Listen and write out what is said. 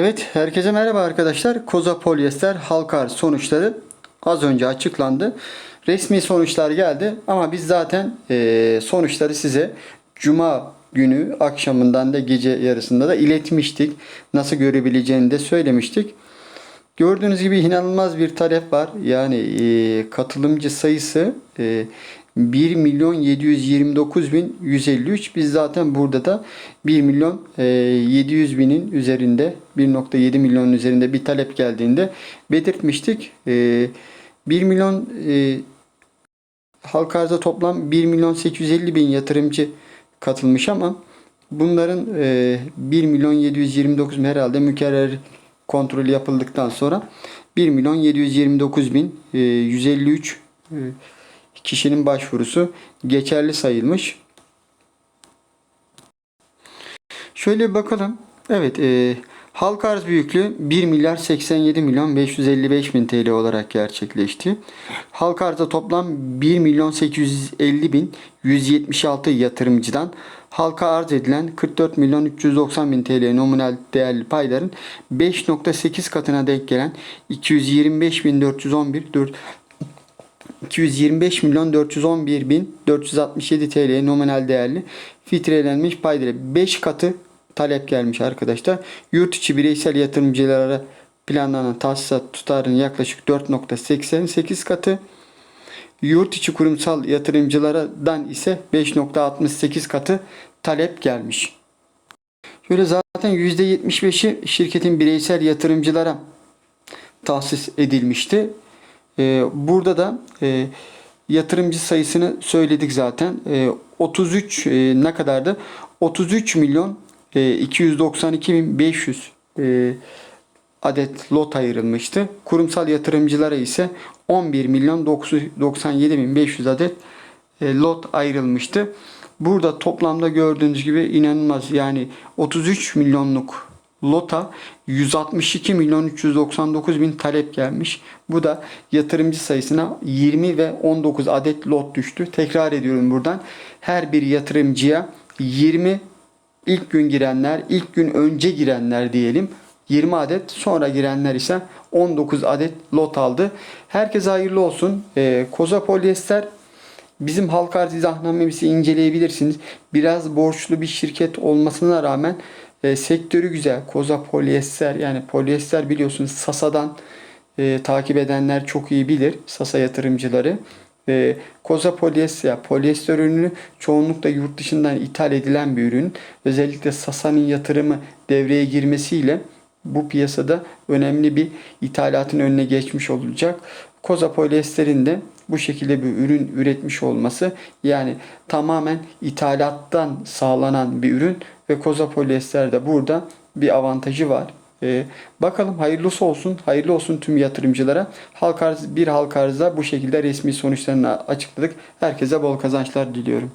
Evet, herkese merhaba arkadaşlar. Koza polyester halka arz sonuçları az önce açıklandı. Resmi sonuçlar geldi ama biz zaten eee, sonuçları size Cuma günü akşamından da gece yarısında da iletmiştik. Nasıl görebileceğini de söylemiştik. Gördüğünüz gibi inanılmaz bir talep var. Yani eee, katılımcı sayısı eee 1 milyon 729 bin 153. Biz zaten burada da 1 milyon eee, 700 binin üzerinde 1.7 milyonun üzerinde bir talep geldiğinde belirtmiştik. Eee 1 milyon eee halka arza toplam 1 milyon 850 bin yatırımcı katılmış ama bunların eee 1 milyon 729 bin herhalde mükerrer kontrolü yapıldıktan sonra 1 milyon 729 bin eee, 153 eee, kişinin başvurusu geçerli sayılmış. Şöyle bir bakalım. Evet, e, halka arz büyüklüğü 1 milyar 87 milyon 555 bin TL olarak gerçekleşti. Halka arzda toplam 1 milyon 850 bin 176 yatırımcıdan halka arz edilen 44 milyon 390 bin TL nominal değerli payların 5.8 katına denk gelen 225 bin 411 4 225 milyon 411 bin 467 TL nominal değerli filtrelenmiş payları 5 katı talep gelmiş arkadaşlar. Yurt içi bireysel yatırımcılara planlanan tahsisat tutarının yaklaşık 4.88 katı. Yurt içi kurumsal yatırımcılardan ise 5.68 katı talep gelmiş. Şöyle zaten %75'i şirketin bireysel yatırımcılara tahsis edilmişti. Ee, burada da e, yatırımcı sayısını söyledik zaten. Ee, 33 e, ne kadardı? 33 milyon e, 292 bin 500 e, adet lot ayrılmıştı. Kurumsal yatırımcılara ise 11 milyon 97 bin 500 adet e, lot ayrılmıştı. Burada toplamda gördüğünüz gibi inanılmaz yani 33 milyonluk lota 162 milyon 399 bin talep gelmiş. Bu da yatırımcı sayısına 20 ve 19 adet lot düştü. Tekrar ediyorum buradan. Her bir yatırımcıya 20 ilk gün girenler, ilk gün önce girenler diyelim 20 adet sonra girenler ise 19 adet lot aldı. Herkese hayırlı olsun. Ee, Koza Polyester bizim halka arz izahnamemizi inceleyebilirsiniz. Biraz borçlu bir şirket olmasına rağmen e, sektörü güzel. Koza Polyester yani polyester biliyorsunuz Sasa'dan e, takip edenler çok iyi bilir. Sasa yatırımcıları. E, Koza polyester, polyester ürünü çoğunlukla yurt dışından ithal edilen bir ürün. Özellikle Sasa'nın yatırımı devreye girmesiyle bu piyasada önemli bir ithalatın önüne geçmiş olacak. Koza polyester'in de bu şekilde bir ürün üretmiş olması yani tamamen ithalattan sağlanan bir ürün ve Koza polyester de burada bir avantajı var. Ee, bakalım hayırlısı olsun. Hayırlı olsun tüm yatırımcılara. Halk arz, bir halk arzda bu şekilde resmi sonuçlarını açıkladık. Herkese bol kazançlar diliyorum.